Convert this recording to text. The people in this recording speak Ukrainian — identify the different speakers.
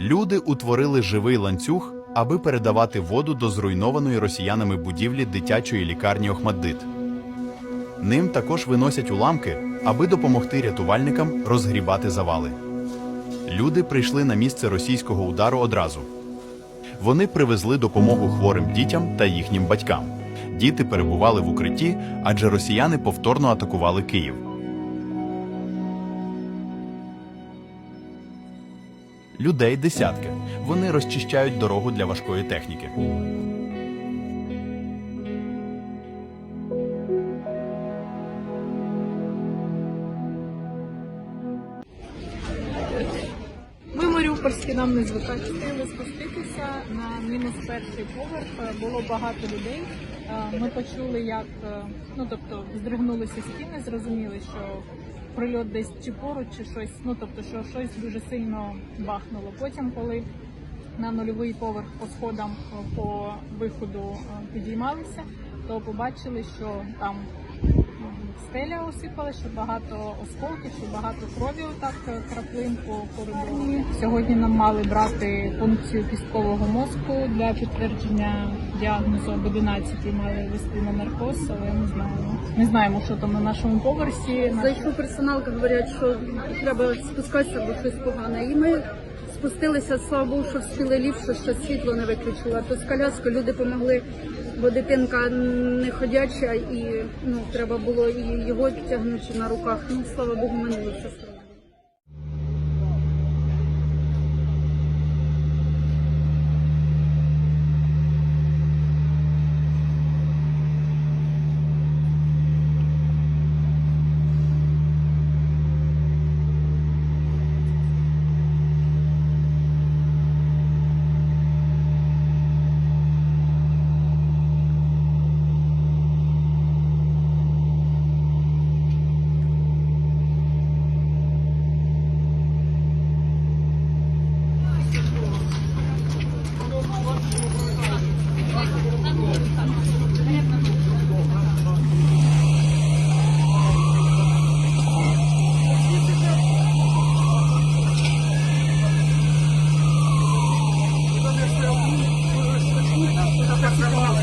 Speaker 1: Люди утворили живий ланцюг, аби передавати воду до зруйнованої росіянами будівлі дитячої лікарні Охмаддит. Ним також виносять уламки, аби допомогти рятувальникам розгрібати завали. Люди прийшли на місце російського удару одразу. Вони привезли допомогу хворим дітям та їхнім батькам. Діти перебували в укритті, адже росіяни повторно атакували Київ. Людей десятки. Вони розчищають дорогу для важкої техніки.
Speaker 2: Ми маріупольські нам не. Встигли спуститися на мінус перший поверх. Було багато людей. Е, Ми почули, як е, ну тобто здригнулися стіни, зрозуміли, що прильот десь чи поруч, чи щось. Ну тобто, що щось дуже сильно бахнуло. Потім, коли на нульовий поверх по сходам е, по виходу е, підіймалися, то побачили, що там стеля осипала, що багато осколків, що багато крові отак е, краплин по коридору. Сьогодні нам мали брати пункцію кісткового мозку для підтвердження діагнозу об 11 мали вести на наркоз, але не знаємо. Не знаємо, що там на нашому поверсі.
Speaker 3: Зайшов персонал, говорять, що треба спускатися, бо щось погане. І ми спустилися, слава Богу, що встигли ліпше, що світло не виключило. То з коляскою люди допомогли, бо дитинка не ходяча, і ну треба було і його тягнути на руках. Ну слава Богу, минуло все. Come on.